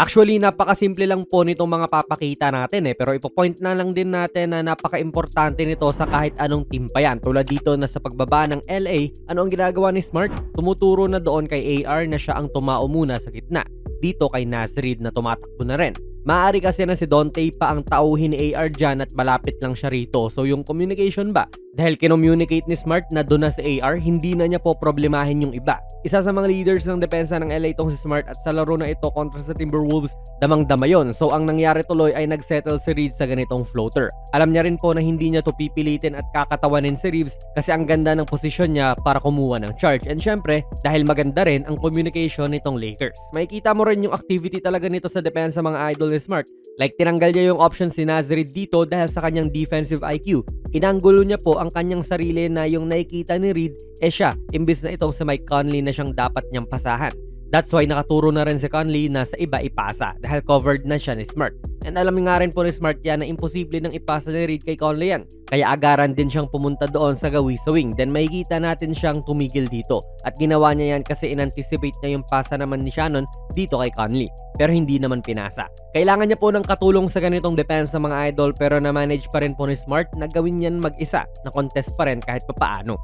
Actually, napakasimple lang po nitong mga papakita natin eh. Pero ipopoint na lang din natin na napaka-importante nito sa kahit anong team pa yan. Tulad dito na sa pagbaba ng LA, ano ang ginagawa ni Smart? Tumuturo na doon kay AR na siya ang tumao muna sa gitna. Dito kay Nasrid na tumatakbo na rin. Maaari kasi na si Dante pa ang tauhin ni AR dyan at malapit lang siya rito. So yung communication ba? Dahil kinommunicate ni Smart na doon na si AR, hindi na niya po problemahin yung iba. Isa sa mga leaders ng depensa ng LA itong si Smart at sa laro na ito kontra sa Timberwolves, damang-dama yon. So ang nangyari tuloy ay nagsettle si Reed sa ganitong floater. Alam niya rin po na hindi niya to pipilitin at kakatawanin si Reeves kasi ang ganda ng posisyon niya para kumuha ng charge. And syempre, dahil maganda rin ang communication nitong Lakers. Makikita mo rin yung activity talaga nito sa depensa mga idol ni Smart. Like tinanggal niya yung option si Nazrid dito dahil sa kanyang defensive IQ. Inanggulo niya po ang kanyang sarili na yung nakikita ni Reed eh siya, imbis na itong si Mike Conley na siyang dapat niyang pasahan. That's why nakaturo na rin si Conley na sa iba ipasa dahil covered na siya ni Smart. And alam nga rin po ni Smart yan na imposible nang ipasa ni Reed kay Conley yan. Kaya agaran din siyang pumunta doon sa gawi sa wing. Then makikita natin siyang tumigil dito. At ginawa niya yan kasi inanticipate niya yung pasa naman ni Shannon dito kay Conley. Pero hindi naman pinasa. Kailangan niya po ng katulong sa ganitong depensa mga idol pero na-manage pa rin po ni Smart na gawin yan mag-isa. Na contest pa rin kahit papaano.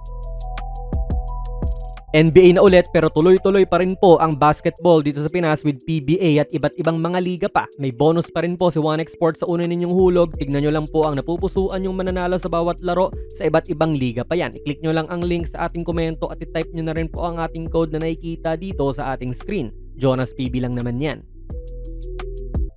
NBA na ulit pero tuloy-tuloy pa rin po ang basketball dito sa Pinas with PBA at iba't ibang mga liga pa. May bonus pa rin po si One Export sa una ninyong hulog. Tignan nyo lang po ang napupusuan yung mananalo sa bawat laro sa iba't ibang liga pa yan. I-click nyo lang ang link sa ating komento at i-type nyo na rin po ang ating code na nakikita dito sa ating screen. Jonas PB lang naman yan.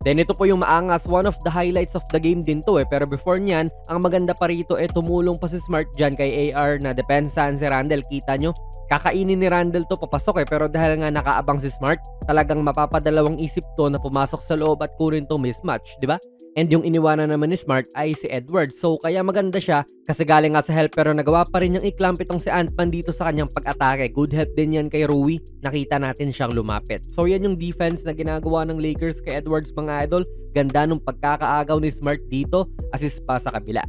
Then ito po yung maangas, one of the highlights of the game din to eh. Pero before niyan, ang maganda pa rito eh tumulong pa si Smart dyan kay AR na depensahan si Randall. Kita nyo, kakainin ni Randall to papasok eh. Pero dahil nga nakaabang si Smart, talagang mapapadalawang isip to na pumasok sa loob at kunin to mismatch, di ba? And yung iniwanan naman ni Smart ay si Edward. So kaya maganda siya kasi galing nga sa help pero nagawa pa rin niyang i-clamp itong si Ant-Man dito sa kanyang pag-atake. Good help din yan kay Rui. Nakita natin siyang lumapit. So yan yung defense na ginagawa ng Lakers kay Edwards mga idol. Ganda nung pagkakaagaw ni Smart dito. Assist pa sa kabila.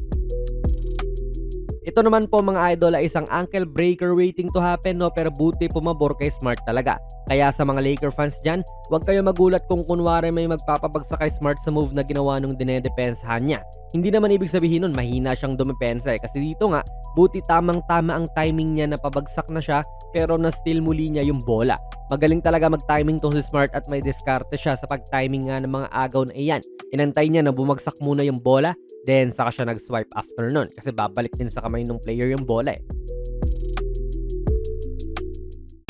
Ito naman po mga idol ay isang ankle breaker waiting to happen no pero buti pumabor kay Smart talaga. Kaya sa mga Laker fans dyan, huwag kayo magulat kung kunwari may magpapabagsak kay Smart sa move na ginawa nung dinedepensahan niya. Hindi naman ibig sabihin nun mahina siyang dumepensa eh kasi dito nga buti tamang tama ang timing niya na pabagsak na siya pero na still muli niya yung bola. Magaling talaga mag-timing tong si Smart at may diskarte siya sa pag-timing nga ng mga agaw na iyan. Inantay niya na bumagsak muna yung bola Then, saka siya nag-swipe after nun. Kasi babalik din sa kamay ng player yung bola eh.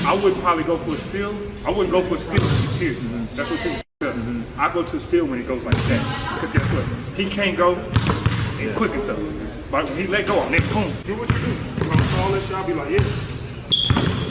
I would probably go for a steal. I wouldn't go for a steal if he's here. That's what people do. I go to a steal when he goes like that. Because guess what? He can't go and quick it up. But when he let go, I'm next, boom. Do what you do. If I'm call this shot, I'll be like, yeah.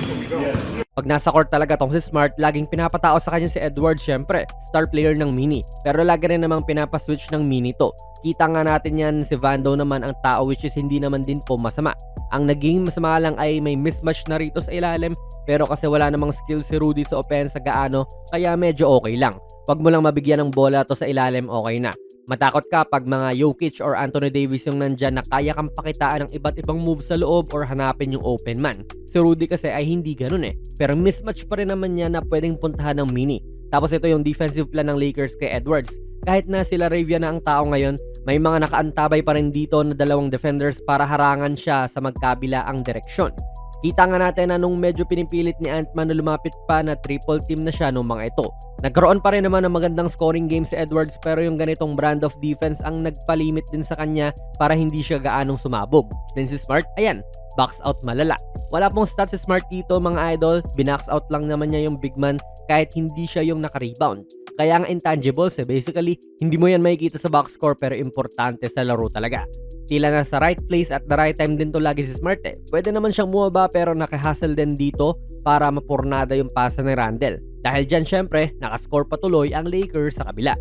Here we go. Pag nasa court talaga tong si Smart, laging pinapatao sa kanya si Edward syempre, star player ng mini. Pero lagi rin namang pinapaswitch ng mini to. Kita nga natin yan si Vando naman ang tao which is hindi naman din po masama. Ang naging masama lang ay may mismatch na rito sa ilalim pero kasi wala namang skill si Rudy sa offense sa gaano kaya medyo okay lang. Pag mo lang mabigyan ng bola to sa ilalim okay na. Matakot ka pag mga Jokic or Anthony Davis yung nandyan na kaya kang pakitaan ng iba't ibang move sa loob or hanapin yung open man. Si Rudy kasi ay hindi ganun eh. Pero mismatch pa rin naman niya na pwedeng puntahan ng mini. Tapos ito yung defensive plan ng Lakers kay Edwards. Kahit na sila Ravia na ang tao ngayon, may mga nakaantabay pa rin dito na dalawang defenders para harangan siya sa magkabila ang direksyon. Kita nga natin na nung medyo pinipilit ni Ant-Man na lumapit pa na triple team na siya nung mga ito. Nagkaroon pa rin naman ng magandang scoring game si Edwards pero yung ganitong brand of defense ang nagpalimit din sa kanya para hindi siya gaanong sumabog. Then si Smart, ayan, box out malala. Wala pong stats si Smart dito mga idol, binax out lang naman niya yung big man kahit hindi siya yung naka-rebound. Kaya ang intangibles eh, basically, hindi mo yan makikita sa box score pero importante sa laro talaga. Tila na sa right place at the right time din to lagi si Smart eh. Pwede naman siyang bumaba pero nakahassle din dito para mapurnada yung pasa ni Randall. Dahil dyan syempre, nakascore patuloy ang Lakers sa kabila.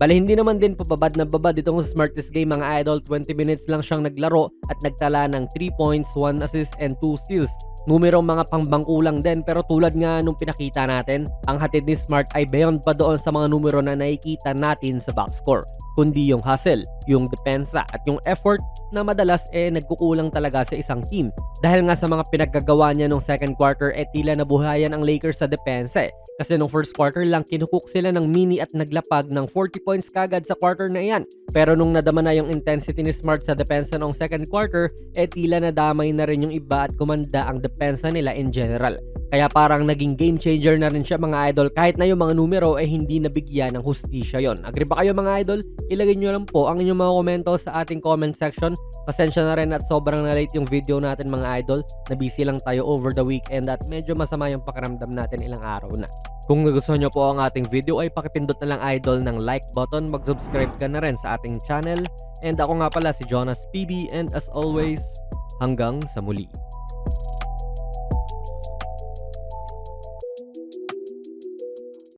Bale hindi naman din pababad na babad itong smartest game mga idol. 20 minutes lang siyang naglaro at nagtala ng 3 points, 1 assist and 2 steals. Numero mga pangbangkulang din pero tulad nga nung pinakita natin, ang hatid ni Smart ay beyond pa doon sa mga numero na nakikita natin sa box score. kundi yung hustle, yung depensa at yung effort na madalas eh nagkukulang talaga sa isang team. Dahil nga sa mga pinaggagawa niya nung second quarter eh tila nabuhayan ang Lakers sa depensa eh. Kasi nung first quarter lang kinukook sila ng mini at naglapag ng 40 points kagad sa quarter na iyan. Pero nung nadama na yung intensity ni Smart sa depensa nung second quarter, eh tila nadamay na rin yung iba at kumanda ang depensa nila in general. Kaya parang naging game changer na rin siya mga idol kahit na yung mga numero ay hindi nabigyan ng hustisya yon. Agree ba kayo mga idol? Ilagay nyo lang po ang inyong mga komento sa ating comment section. Pasensya na rin at sobrang na late yung video natin mga idol. Na busy lang tayo over the weekend at medyo masama yung pakiramdam natin ilang araw na. Kung nagustuhan nyo po ang ating video ay pakipindot na lang idol ng like button, mag-subscribe ka na rin sa ating channel. And ako nga pala si Jonas PB and as always, hanggang sa muli.